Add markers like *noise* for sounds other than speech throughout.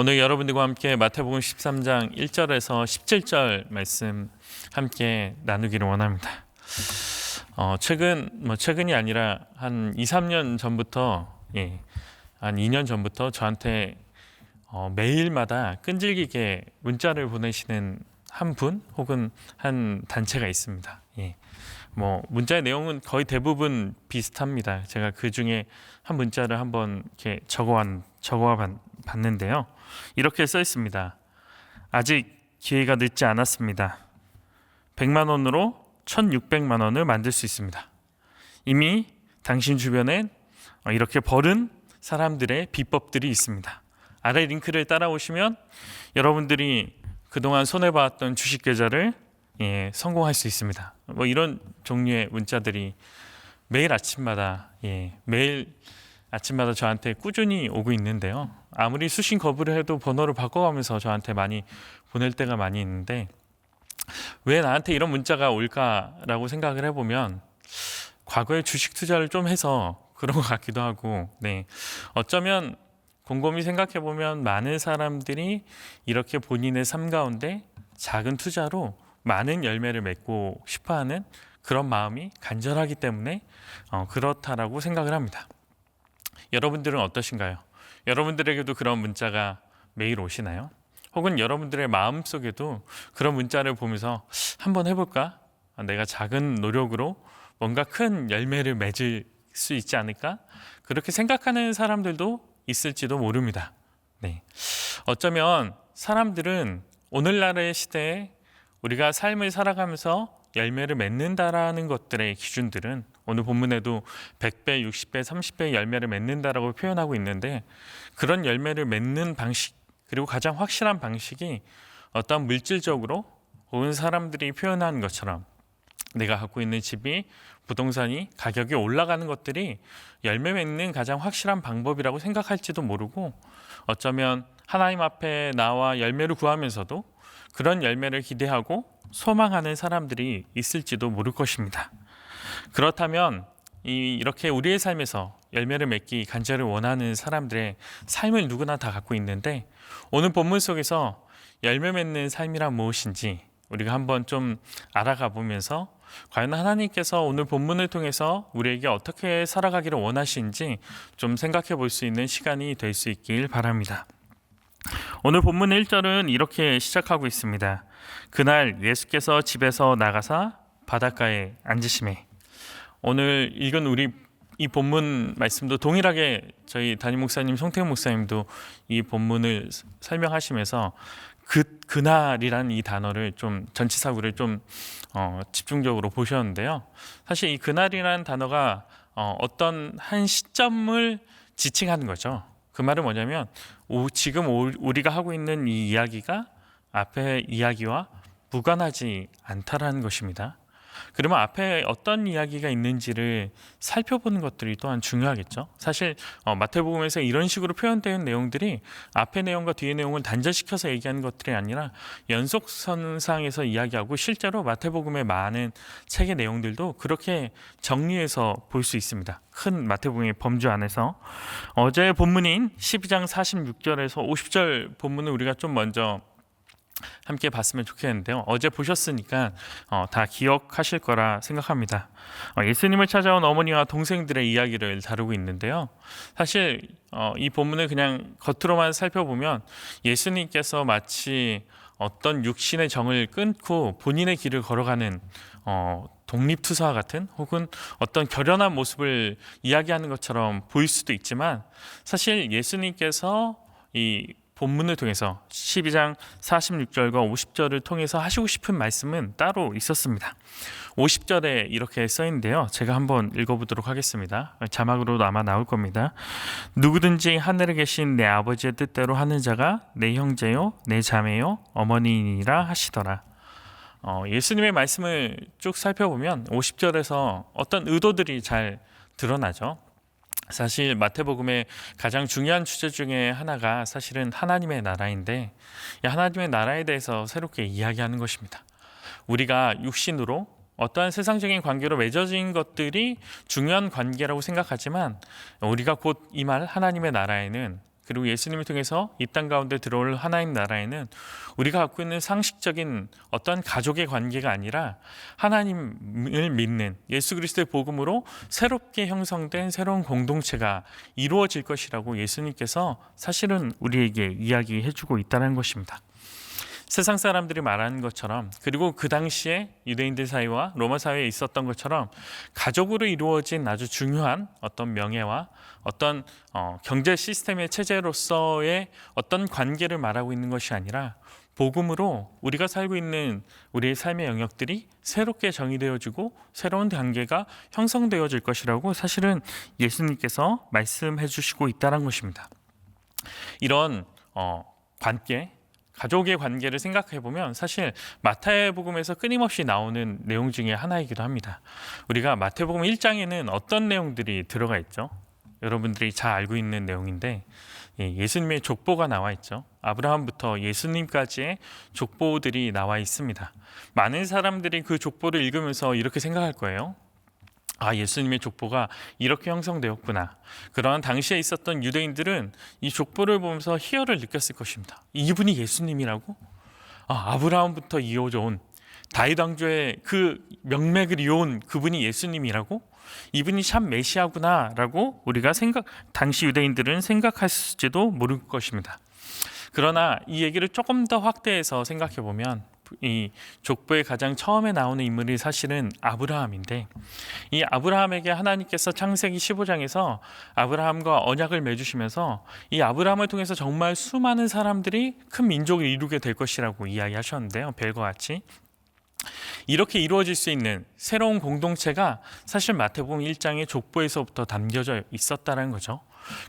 오늘 여러분들과 함께 마태복음 13장 1절에서 17절 말씀 함께 나누기를 원합니다. 어, 최근 뭐 최근이 아니라 한 2, 3년 전부터 예. 한 2년 전부터 저한테 어, 매일마다 끈질기게 문자를 보내시는 한 분 혹은 한 단체가 있습니다. 예. 뭐 문자의 내용은 거의 대부분 비슷합니다. 제가 그 중에 한 문자를 한번 이렇게 적어왔 적어와 봤는데요. 이렇게 써 있습니다. 아직 기회가 늦지 않았습니다. 100만 원으로 1,600만 원을 만들 수 있습니다. 이미 당신 주변에 이렇게 벌은 사람들의 비법들이 있습니다. 아래 링크를 따라오시면 여러분들이 그동안 손해 봤던 주식 계좌를 예, 성공할 수 있습니다. 뭐 이런 종류의 문자들이 매일 아침마다 예, 매일 아침마다 저한테 꾸준히 오고 있는데요. 아무리 수신 거부를 해도 번호를 바꿔가면서 저한테 많이 보낼 때가 많이 있는데 왜 나한테 이런 문자가 올까라고 생각을 해보면 과거에 주식 투자를 좀 해서 그런 것 같기도 하고 네 어쩌면 곰곰이 생각해 보면 많은 사람들이 이렇게 본인의 삶 가운데 작은 투자로 많은 열매를 맺고 싶어하는 그런 마음이 간절하기 때문에 어, 그렇다라고 생각을 합니다. 여러분들은 어떠신가요? 여러분들에게도 그런 문자가 매일 오시나요? 혹은 여러분들의 마음 속에도 그런 문자를 보면서 한번 해볼까? 아, 내가 작은 노력으로 뭔가 큰 열매를 맺을 수 있지 않을까? 그렇게 생각하는 사람들도 있을지도 모릅니다. 네. 어쩌면 사람들은 오늘날의 시대에 우리가 삶을 살아가면서 열매를 맺는다라는 것들의 기준들은 오늘 본문에도 100배, 60배, 30배 열매를 맺는다라고 표현하고 있는데 그런 열매를 맺는 방식 그리고 가장 확실한 방식이 어떤 물질적으로 온 사람들이 표현하는 것처럼 내가 갖고 있는 집이 부동산이 가격이 올라가는 것들이 열매 맺는 가장 확실한 방법이라고 생각할지도 모르고 어쩌면 하나님 앞에 나와 열매를 구하면서도 그런 열매를 기대하고 소망하는 사람들이 있을지도 모를 것입니다. 그렇다면 이 이렇게 우리의 삶에서 열매를 맺기 간절히 원하는 사람들의 삶을 누구나 다 갖고 있는데 오늘 본문 속에서 열매 맺는 삶이란 무엇인지 우리가 한번 좀 알아가 보면서 과연 하나님께서 오늘 본문을 통해서 우리에게 어떻게 살아가기를 원하시는지 좀 생각해 볼 수 있는 시간이 될 수 있길 바랍니다. 오늘 본문 1절은 이렇게 시작하고 있습니다. 그날 예수께서 집에서 나가사 바닷가에 앉으심에 오늘 읽은 우리 이 본문 말씀도 동일하게 저희 담임 목사님 송태훈 목사님도 이 본문을 설명하시면서 그 그날이란 이 단어를 좀 전치사구를 좀 어, 집중적으로 보셨는데요. 사실 이 그날이라는 단어가 어, 어떤 한 시점을 지칭하는 거죠. 그 말은 뭐냐면 오, 지금 오, 우리가 하고 있는 이 이야기가 앞의 이야기와 무관하지 않다라는 것입니다. 그러면 앞에 어떤 이야기가 있는지를 살펴보는 것들이 또한 중요하겠죠. 사실 어, 마태복음에서 이런 식으로 표현되는 내용들이 앞의 내용과 뒤의 내용을 단절시켜서 얘기하는 것들이 아니라 연속선상에서 이야기하고 실제로 마태복음의 많은 책의 내용들도 그렇게 정리해서 볼 수 있습니다. 큰 마태복음의 범주 안에서 어제 본문인 12장 46절에서 50절 본문을 우리가 좀 먼저 함께 봤으면 좋겠는데요. 어제 보셨으니까 어, 다 기억하실 거라 생각합니다. 어, 예수님을 찾아온 어머니와 동생들의 이야기를 다루고 있는데요. 사실 어, 이 본문을 그냥 겉으로만 살펴보면 예수님께서 마치 어떤 육신의 정을 끊고 본인의 길을 걸어가는 어, 독립투사와 같은 혹은 어떤 결연한 모습을 이야기하는 것처럼 보일 수도 있지만 사실 예수님께서 이 본문을 통해서 12장 46절과 50절을 통해서 하시고 싶은 말씀은 따로 있었습니다. 50절에 이렇게 써 있는데요. 제가 한번 읽어보도록 하겠습니다. 자막으로도 아마 나올 겁니다. 누구든지 하늘에 계신 내 아버지의 뜻대로 하는 자가 내 형제요, 내 자매요, 어머니니라 하시더라. 어, 예수님의 말씀을 쭉 살펴보면 50절에서 어떤 의도들이 잘 드러나죠. 사실 마태복음의 가장 중요한 주제 중에 하나가 사실은 하나님의 나라인데 하나님의 나라에 대해서 새롭게 이야기하는 것입니다. 우리가 육신으로 어떠한 세상적인 관계로 맺어진 것들이 중요한 관계라고 생각하지만 우리가 곧이말 하나님의 나라에는 그리고 예수님을 통해서 이 땅 가운데 들어올 하나님 나라에는 우리가 갖고 있는 상식적인 어떤 가족의 관계가 아니라 하나님을 믿는 예수 그리스도의 복음으로 새롭게 형성된 새로운 공동체가 이루어질 것이라고 예수님께서 사실은 우리에게 이야기해 주고 있다는 것입니다. 세상 사람들이 말하는 것처럼 그리고 그 당시에 유대인들 사이와 로마 사회에 있었던 것처럼 가족으로 이루어진 아주 중요한 어떤 명예와 어떤 어, 경제 시스템의 체제로서의 어떤 관계를 말하고 있는 것이 아니라 복음으로 우리가 살고 있는 우리의 삶의 영역들이 새롭게 정의되어지고 새로운 관계가 형성되어질 것이라고 사실은 예수님께서 말씀해 주시고 있다는 것입니다. 이런 어, 관계 가족의 관계를 생각해 보면 사실 마태복음에서 끊임없이 나오는 내용 중에 하나이기도 합니다. 우리가 마태복음 1장에는 어떤 내용들이 들어가 있죠? 여러분들이 잘 알고 있는 내용인데 예, 예수님의 족보가 나와 있죠. 아브라함부터 예수님까지의 족보들이 나와 있습니다. 많은 사람들이 그 족보를 읽으면서 이렇게 생각할 거예요. 아, 예수님의 족보가 이렇게 형성되었구나. 그러한 당시에 있었던 유대인들은 이 족보를 보면서 희열을 느꼈을 것입니다. 이분이 예수님이라고? 아, 아브라함부터 이어져 온 다윗 왕조의 그 명맥을 이어온 그분이 예수님이라고? 이분이 참 메시아구나라고 우리가 생각 당시 유대인들은 생각했을지도 모를 것입니다. 그러나 이 얘기를 조금 더 확대해서 생각해 보면 이 족보의 가장 처음에 나오는 인물이 사실은 아브라함인데 이 아브라함에게 하나님께서 창세기 15장에서 아브라함과 언약을 맺으시면서 이 아브라함을 통해서 정말 수많은 사람들이 큰 민족을 이루게 될 것이라고 이야기하셨는데요. 별과 같이 이렇게 이루어질 수 있는 새로운 공동체가 사실 마태복음 1장의 족보에서부터 담겨져 있었다는 거죠.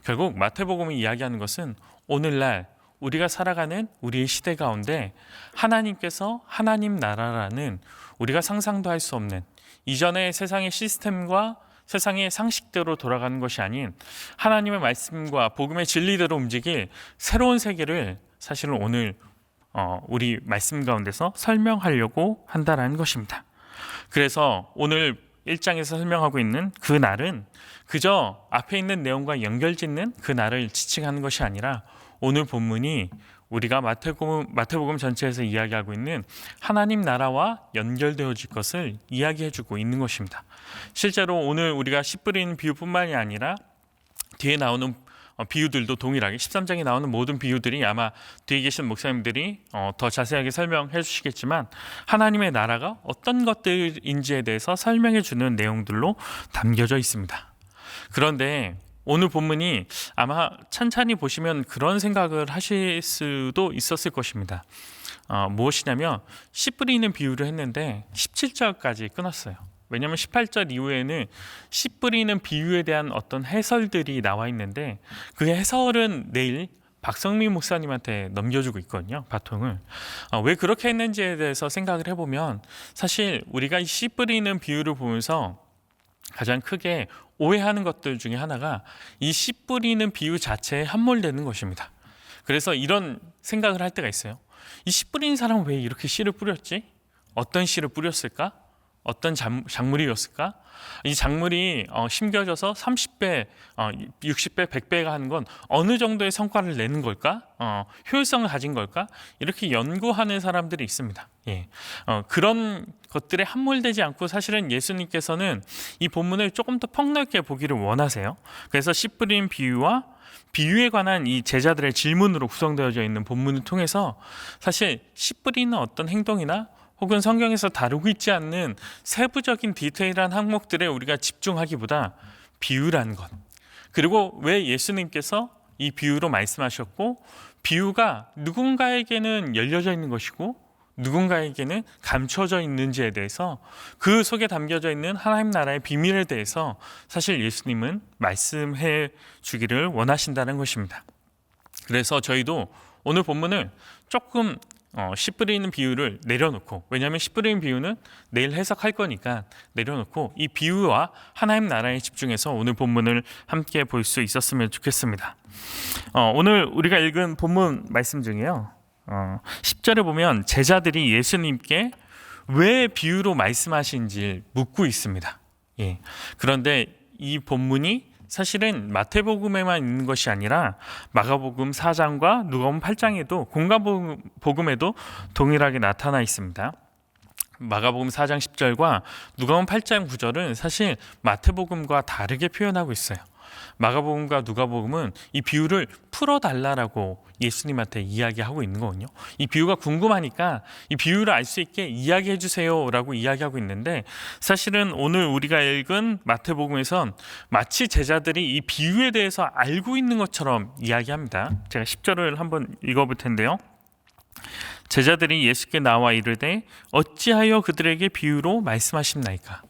결국 마태복음이 이야기하는 것은 오늘날 우리가 살아가는 우리의 시대 가운데 하나님께서 하나님 나라라는 우리가 상상도 할 수 없는 이전의 세상의 시스템과 세상의 상식대로 돌아가는 것이 아닌 하나님의 말씀과 복음의 진리대로 움직일 새로운 세계를 사실은 오늘 어, 우리 말씀 가운데서 설명하려고 한다라는 것입니다. 그래서 오늘 1장에서 설명하고 있는 그 날은 그저 앞에 있는 내용과 연결짓는 그 날을 지칭하는 것이 아니라 오늘 본문이 우리가 마태복음, 마태복음 전체에서 이야기하고 있는 하나님 나라와 연결되어질 것을 이야기해주고 있는 것입니다. 실제로 오늘 우리가 씨 뿌리는 비유뿐만이 아니라 뒤에 나오는 어, 비유들도 동일하게 13장에 나오는 모든 비유들이 아마 뒤에 계신 목사님들이 어, 더 자세하게 설명해 주시겠지만 하나님의 나라가 어떤 것들인지에 대해서 설명해 주는 내용들로 담겨져 있습니다. 그런데 오늘 본문이 아마 찬찬히 보시면 그런 생각을 하실 수도 있었을 것입니다. 어, 무엇이냐면 씨 뿌리는 비유를 했는데 17절까지 끊었어요. 왜냐하면 18절 이후에는 씨 뿌리는 비유에 대한 어떤 해설들이 나와 있는데 그 해설은 내일 박성민 목사님한테 넘겨주고 있거든요. 바통을 어, 왜 그렇게 했는지에 대해서 생각을 해보면 사실 우리가 이씨 뿌리는 비유를 보면서 가장 크게 오해하는 것들 중에 하나가 이 씨 뿌리는 비유 자체에 함몰되는 것입니다. 그래서 이런 생각을 할 때가 있어요. 이 씨 뿌리는 사람은 왜 이렇게 씨를 뿌렸지? 어떤 씨를 뿌렸을까? 어떤 작물이었을까? 이 작물이 어, 심겨져서 30배, 어, 60배, 100배가 하는 건 어느 정도의 성과를 내는 걸까? 어, 효율성을 가진 걸까? 이렇게 연구하는 사람들이 있습니다. 예. 어, 그런 것들에 함몰되지 않고 사실은 예수님께서는 이 본문을 조금 더 폭넓게 보기를 원하세요. 그래서 씨 뿌린 비유와 비유에 관한 이 제자들의 질문으로 구성되어져 있는 본문을 통해서 사실 씨 뿌리는 어떤 행동이나 혹은 성경에서 다루고 있지 않는 세부적인 디테일한 항목들에 우리가 집중하기보다 비유라는 것. 그리고 왜 예수님께서 이 비유로 말씀하셨고 비유가 누군가에게는 열려져 있는 것이고 누군가에게는 감춰져 있는지에 대해서 그 속에 담겨져 있는 하나님 나라의 비밀에 대해서 사실 예수님은 말씀해 주기를 원하신다는 것입니다. 그래서 저희도 오늘 본문을 조금 어, 씨 뿌리는 비유를 내려놓고 왜냐하면 씨 뿌리는 비유는 내일 해석할 거니까 내려놓고 이 비유와 하나님 나라에 집중해서 오늘 본문을 함께 볼 수 있었으면 좋겠습니다. 어, 오늘 우리가 읽은 본문 말씀 중에요. 어, 10절에 보면 제자들이 예수님께 왜 비유로 말씀하신지 묻고 있습니다. 예. 그런데 이 본문이 사실은 마태복음에만 있는 것이 아니라 마가복음 4장과 누가복음 8장에도 공가복음에도 동일하게 나타나 있습니다. 마가복음 4장 10절과 누가복음 8장 9절은 사실 마태복음과 다르게 표현하고 있어요. 마가복음과 누가복음은 이 비유를 풀어 달라라고 예수님한테 이야기하고 있는 거거든요. 이 비유가 궁금하니까 이 비유를 알 수 있게 이야기해 주세요라고 이야기하고 있는데 사실은 오늘 우리가 읽은 마태복음에선 마치 제자들이 이 비유에 대해서 알고 있는 것처럼 이야기합니다. 제가 10절을 한번 읽어 볼 텐데요. 제자들이 예수께 나와 이르되 어찌하여 그들에게 비유로 말씀하십나이까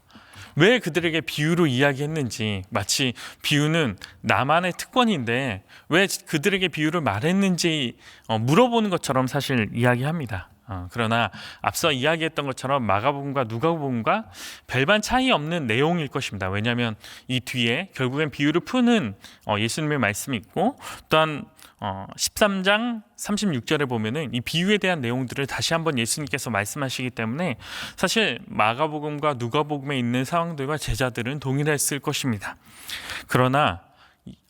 왜 그들에게 비유로 이야기했는지 마치 비유는 나만의 특권인데 왜 그들에게 비유를 말했는지 어, 물어보는 것처럼 사실 이야기합니다. 어, 그러나 앞서 이야기했던 것처럼 마가복음과 누가복음과 별반 차이 없는 내용일 것입니다. 왜냐하면 이 뒤에 결국엔 비유를 푸는 어, 예수님의 말씀이 있고 또한 어, 13장 36절에 보면은 이 비유에 대한 내용들을 다시 한번 예수님께서 말씀하시기 때문에 사실 마가복음과 누가복음에 있는 상황들과 제자들은 동일했을 것입니다. 그러나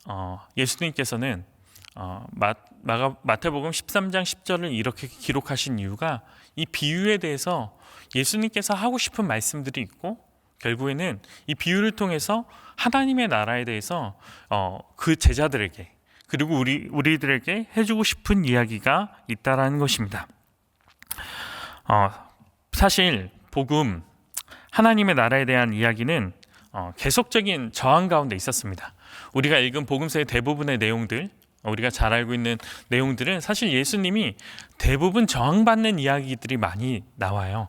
어, 예수님께서는 어, 마, 마가, 마태복음 13장 10절을 이렇게 기록하신 이유가 이 비유에 대해서 예수님께서 하고 싶은 말씀들이 있고 결국에는 이 비유를 통해서 하나님의 나라에 대해서 어, 그 제자들에게 그리고 우리 우리들에게 해주고 싶은 이야기가 있다라는 것입니다. 어, 사실 복음 하나님의 나라에 대한 이야기는 어, 계속적인 저항 가운데 있었습니다. 우리가 읽은 복음서의 대부분의 내용들 우리가 잘 알고 있는 내용들은 사실 예수님이 대부분 저항받는 이야기들이 많이 나와요.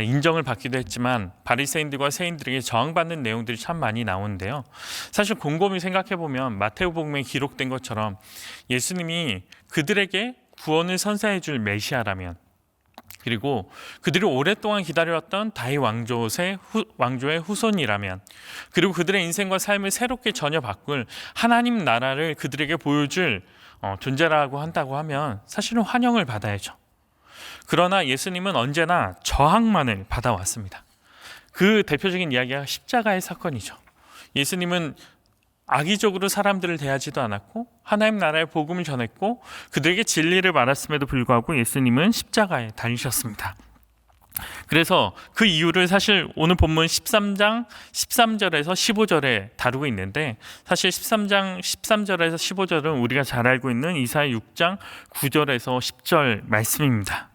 인정을 받기도 했지만 바리새인들과 세인들에게 저항받는 내용들이 참 많이 나오는데요. 사실 곰곰이 생각해 보면 마태복음에 기록된 것처럼 예수님이 그들에게 구원을 선사해 줄 메시아라면 그리고 그들이 오랫동안 기다려왔던 다윗 왕조의, 후, 왕조의 후손이라면 그리고 그들의 인생과 삶을 새롭게 전혀 바꿀 하나님 나라를 그들에게 보여줄 어, 존재라고 한다고 하면 사실은 환영을 받아야죠. 그러나 예수님은 언제나 저항만을 받아왔습니다. 그 대표적인 이야기가 십자가의 사건이죠. 예수님은 악의적으로 사람들을 대하지도 않았고 하나님 나라의 복음을 전했고 그들에게 진리를 말했음에도 불구하고 예수님은 십자가에 달리셨습니다. 그래서 그 이유를 사실 오늘 본문 13장 13절에서 15절에 다루고 있는데 사실 13장 13절에서 15절은 우리가 잘 알고 있는 이사야 6장 9절에서 10절 말씀입니다.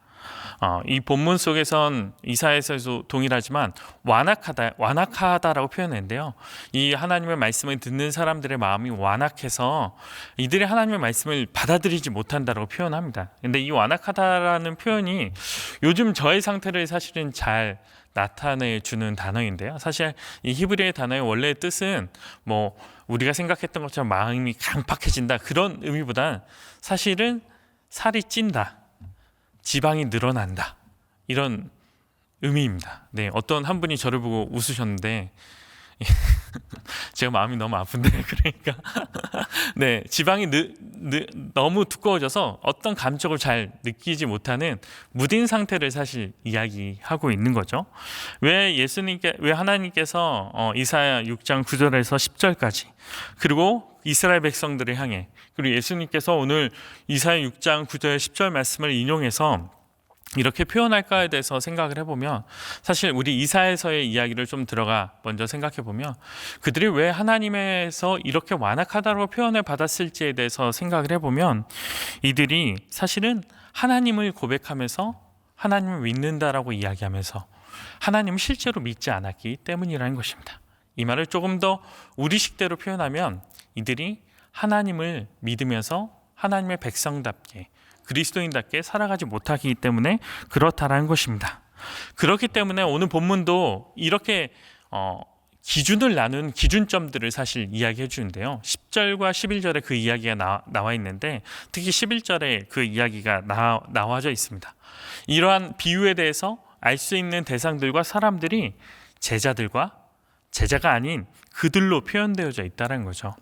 어, 이 본문 속에선 이사에서도 동일하지만 완악하다, 완악하다라고 표현했는데요. 이 하나님의 말씀을 듣는 사람들의 마음이 완악해서 이들이 하나님의 말씀을 받아들이지 못한다라고 표현합니다. 근데 이 완악하다라는 표현이 요즘 저의 상태를 사실은 잘 나타내 주는 단어인데요. 사실 이 히브리의 단어의 원래 뜻은 뭐 우리가 생각했던 것처럼 마음이 강팍해진다 그런 의미보다 사실은 살이 찐다. 지방이 늘어난다. 이런 의미입니다. 네, 어떤 한 분이 저를 보고 웃으셨는데 *laughs* 제가 마음이 너무 아픈데 *laughs* 그러니까 네 지방이 느, 느, 너무 두꺼워져서 어떤 감촉을 잘 느끼지 못하는 무딘 상태를 사실 이야기하고 있는 거죠. 왜 예수님께 왜 하나님께서 어, 이사야 6장 9절에서 10절까지 그리고 이스라엘 백성들을 향해 그리고 예수님께서 오늘 이사야 6장 9절 10절 말씀을 인용해서 이렇게 표현할까에 대해서 생각을 해보면 사실 우리 이사에서의 이야기를 좀 들어가 먼저 생각해 보면 그들이 왜 하나님에서 이렇게 완악하다고 표현을 받았을지에 대해서 생각을 해보면 이들이 사실은 하나님을 고백하면서 하나님을 믿는다라고 이야기하면서 하나님을 실제로 믿지 않았기 때문이라는 것입니다. 이 말을 조금 더 우리식대로 표현하면 이들이 하나님을 믿으면서 하나님의 백성답게 그리스도인답게 살아가지 못하기 때문에 그렇다라는 것입니다. 그렇기 때문에 오늘 본문도 이렇게 어, 기준을 나눈 기준점들을 사실 이야기해 주는데요. 10절과 11절에 그 이야기가 나, 나와 있는데 특히 11절에 그 이야기가 나, 나와져 있습니다. 이러한 비유에 대해서 알 수 있는 대상들과 사람들이 제자들과 제자가 아닌 그들로 표현되어져 있다는 거죠.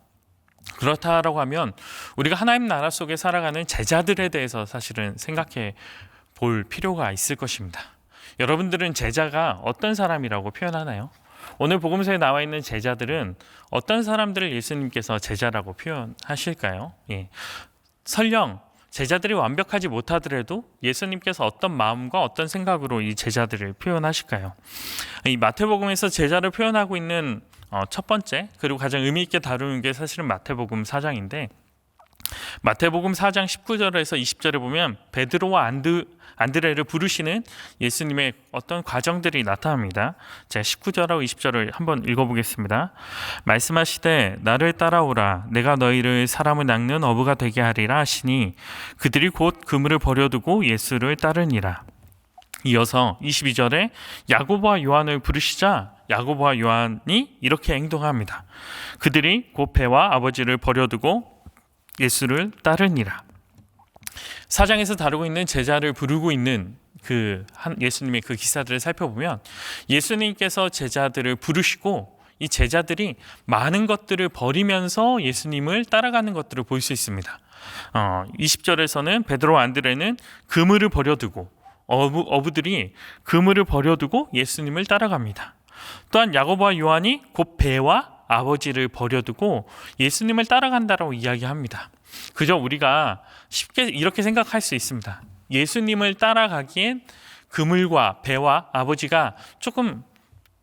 그렇다라고 하면 우리가 하나님 나라 속에 살아가는 제자들에 대해서 사실은 생각해 볼 필요가 있을 것입니다. 여러분들은 제자가 어떤 사람이라고 표현하나요? 오늘 복음서에 나와 있는 제자들은 어떤 사람들을 예수님께서 제자라고 표현하실까요? 예. 설령 제자들이 완벽하지 못하더라도 예수님께서 어떤 마음과 어떤 생각으로 이 제자들을 표현하실까요? 이 마태복음에서 제자를 표현하고 있는 어, 첫 번째 그리고 가장 의미 있게 다루는 게 사실은 마태복음 4장인데 마태복음 4장 19절에서 20절에 보면 베드로와 안드 안드레를 부르시는 예수님의 어떤 과정들이 나타납니다. 제가 19절하고 20절을 한번 읽어보겠습니다. 말씀하시되 나를 따라오라 내가 너희를 사람을 낚는 어부가 되게 하리라 하시니 그들이 곧 그물을 버려두고 예수를 따르니라. 이어서 22절에 야고보와 요한을 부르시자 야고보와 요한이 이렇게 행동합니다. 그들이 곧 배와 아버지를 버려두고 예수를 따르니라. 사장에서 다루고 있는 제자를 부르고 있는 그한 예수님의 그 기사들을 살펴보면 예수님께서 제자들을 부르시고 이 제자들이 많은 것들을 버리면서 예수님을 따라가는 것들을 볼 수 있습니다. 어, 20절에서는 베드로 안드레는 그물을 버려두고 어부, 어부들이 그물을 버려두고 예수님을 따라갑니다. 또한 야고보와 요한이 곧 배와 아버지를 버려두고 예수님을 따라간다라고 이야기합니다. 그저 우리가 쉽게 이렇게 생각할 수 있습니다. 예수님을 따라가기엔 그물과 배와 아버지가 조금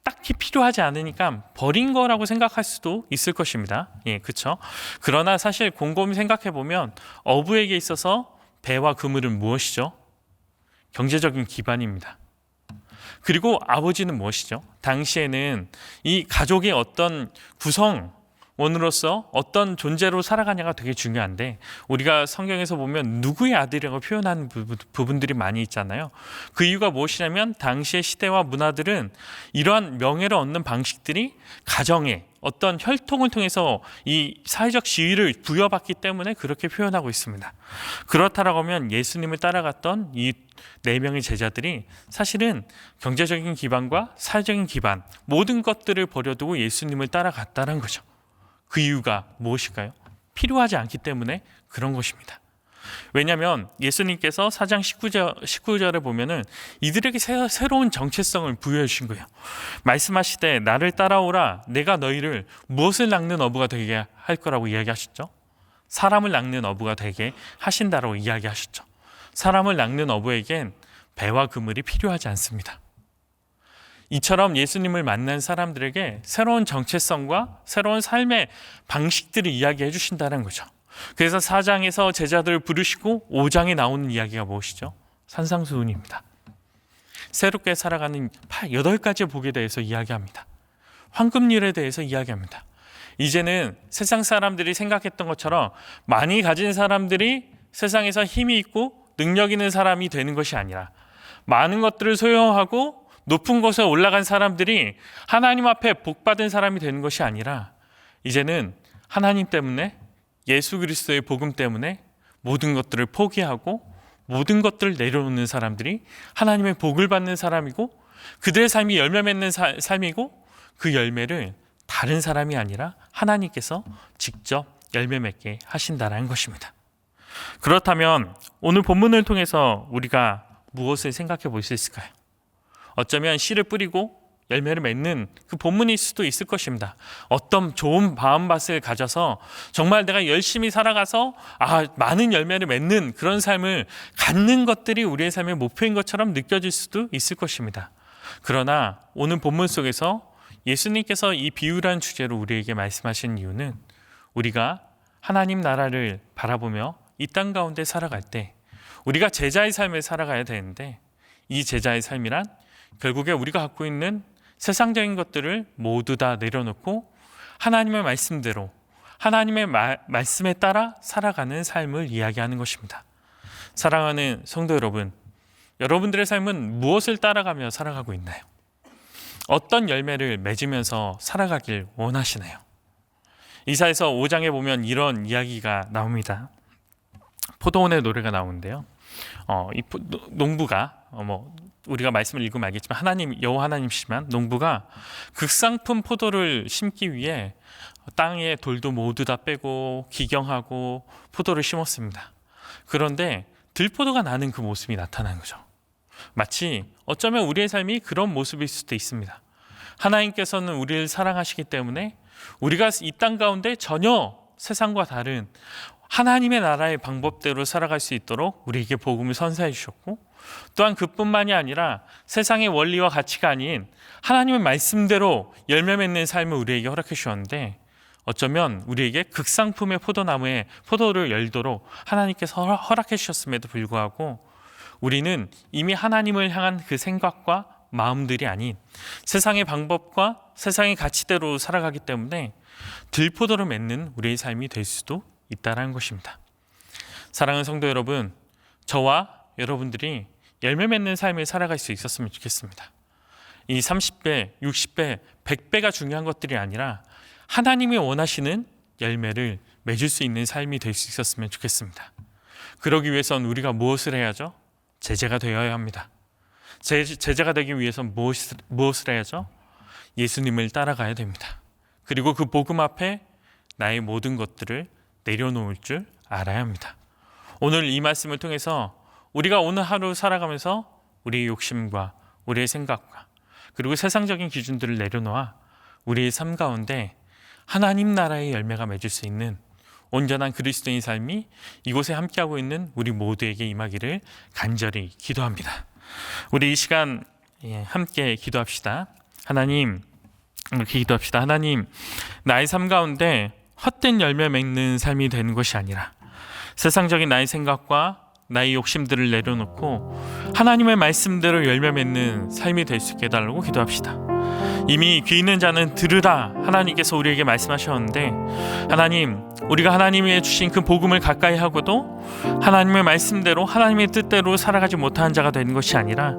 딱히 필요하지 않으니까 버린 거라고 생각할 수도 있을 것입니다. 예, 그렇죠. 그러나 사실 곰곰이 생각해 보면 어부에게 있어서 배와 그물은 무엇이죠? 경제적인 기반입니다. 그리고 아버지는 무엇이죠? 당시에는 이 가족의 어떤 구성 원으로서 어떤 존재로 살아가냐가 되게 중요한데 우리가 성경에서 보면 누구의 아들이라고 표현하는 부분들이 많이 있잖아요. 그 이유가 무엇이냐면 당시의 시대와 문화들은 이러한 명예를 얻는 방식들이 가정에 어떤 혈통을 통해서 이 사회적 지위를 부여받기 때문에 그렇게 표현하고 있습니다. 그렇다라고 하면 예수님을 따라갔던 이 네 명의 제자들이 사실은 경제적인 기반과 사회적인 기반 모든 것들을 버려두고 예수님을 따라갔다는 거죠. 그 이유가 무엇일까요? 필요하지 않기 때문에 그런 것입니다. 왜냐하면 예수님께서 4장 19절, 19절에 보면은 이들에게 새, 새로운 정체성을 부여해 주신 거예요. 말씀하시되 나를 따라오라 내가 너희를 무엇을 낚는 어부가 되게 할 거라고 이야기하셨죠? 사람을 낚는 어부가 되게 하신다라고 이야기하셨죠. 사람을 낚는 어부에겐 배와 그물이 필요하지 않습니다. 이처럼 예수님을 만난 사람들에게 새로운 정체성과 새로운 삶의 방식들을 이야기해 주신다는 거죠. 그래서 4장에서 제자들을 부르시고 5장에 나오는 이야기가 무엇이죠? 산상수훈입니다. 새롭게 살아가는 8 가지 복에 대해서 이야기합니다. 황금률에 대해서 이야기합니다. 이제는 세상 사람들이 생각했던 것처럼 많이 가진 사람들이 세상에서 힘이 있고 능력 있는 사람이 되는 것이 아니라 많은 것들을 소유하고 높은 곳에 올라간 사람들이 하나님 앞에 복받은 사람이 되는 것이 아니라 이제는 하나님 때문에 예수 그리스도의 복음 때문에 모든 것들을 포기하고 모든 것들을 내려놓는 사람들이 하나님의 복을 받는 사람이고 그들의 삶이 열매 맺는 사, 삶이고 그 열매를 다른 사람이 아니라 하나님께서 직접 열매 맺게 하신다라는 것입니다. 그렇다면 오늘 본문을 통해서 우리가 무엇을 생각해 볼 수 있을까요? 어쩌면 씨를 뿌리고 열매를 맺는 그 본문일 수도 있을 것입니다. 어떤 좋은 마음밭을 가져서 정말 내가 열심히 살아가서 아, 많은 열매를 맺는 그런 삶을 갖는 것들이 우리의 삶의 목표인 것처럼 느껴질 수도 있을 것입니다. 그러나 오늘 본문 속에서 예수님께서 이 비유란 주제로 우리에게 말씀하신 이유는 우리가 하나님 나라를 바라보며 이 땅 가운데 살아갈 때 우리가 제자의 삶을 살아가야 되는데 이 제자의 삶이란 결국에 우리가 갖고 있는 세상적인 것들을 모두 다 내려놓고 하나님의 말씀대로 하나님의 마, 말씀에 따라 살아가는 삶을 이야기하는 것입니다. 사랑하는 성도 여러분, 여러분들의 삶은 무엇을 따라가며 살아가고 있나요? 어떤 열매를 맺으면서 살아가길 원하시나요? 이사에서 5장에 보면 이런 이야기가 나옵니다. 포도원의 노래가 나오는데요. 어, 이 농부가 어, 뭐 우리가 말씀을 읽으면 알겠지만 하나님 여호와 하나님이시지만 농부가 극상품 포도를 심기 위해 땅에 돌도 모두 다 빼고 기경하고 포도를 심었습니다. 그런데 들포도가 나는 그 모습이 나타나는 거죠. 마치 어쩌면 우리의 삶이 그런 모습일 수도 있습니다. 하나님께서는 우리를 사랑하시기 때문에 우리가 이 땅 가운데 전혀 세상과 다른 하나님의 나라의 방법대로 살아갈 수 있도록 우리에게 복음을 선사해 주셨고 또한 그뿐만이 아니라 세상의 원리와 가치가 아닌 하나님의 말씀대로 열매 맺는 삶을 우리에게 허락해 주셨는데 어쩌면 우리에게 극상품의 포도나무에 포도를 열도록 하나님께서 허- 허락해 주셨음에도 불구하고 우리는 이미 하나님을 향한 그 생각과 마음들이 아닌 세상의 방법과 세상의 가치대로 살아가기 때문에 들포도를 맺는 우리의 삶이 될 수도 있다라는 것입니다. 사랑하는 성도 여러분, 저와 여러분들이 열매 맺는 삶을 살아갈 수 있었으면 좋겠습니다. 이 30배, 60배, 100배가 중요한 것들이 아니라 하나님이 원하시는 열매를 맺을 수 있는 삶이 될 수 있었으면 좋겠습니다. 그러기 위해선 우리가 무엇을 해야죠? 제자가 되어야 합니다. 제, 제자가 되기 위해선 무엇을, 무엇을 해야죠? 예수님을 따라가야 됩니다. 그리고 그 복음 앞에 나의 모든 것들을 내려놓을 줄 알아야 합니다. 오늘 이 말씀을 통해서 우리가 오늘 하루 살아가면서 우리의 욕심과 우리의 생각과 그리고 세상적인 기준들을 내려놓아 우리의 삶 가운데 하나님 나라의 열매가 맺을 수 있는 온전한 그리스도인 삶이 이곳에 함께하고 있는 우리 모두에게 임하기를 간절히 기도합니다. 우리 이 시간 예, 함께 기도합시다. 하나님 이렇게 기도합시다. 하나님 나의 삶 가운데 헛된 열매 맺는 삶이 되는 것이 아니라 세상적인 나의 생각과 나의 욕심들을 내려놓고 하나님의 말씀대로 열매 맺는 삶이 될 수 있게 해달라고 기도합시다. 이미 귀 있는 자는 들으라 하나님께서 우리에게 말씀하셨는데 하나님 우리가 하나님이 주신 그 복음을 가까이 하고도 하나님의 말씀대로 하나님의 뜻대로 살아가지 못한 자가 되는 것이 아니라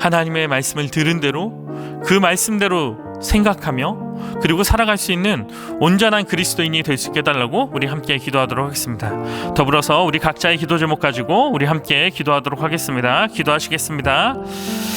하나님의 말씀을 들은 대로 그 말씀대로 생각하며 그리고 살아갈 수 있는 온전한 그리스도인이 될 수 있게 해달라고 우리 함께 기도하도록 하겠습니다. 더불어서 우리 각자의 기도 제목 가지고 우리 함께 기도하도록 하겠습니다. 기도하시겠습니다.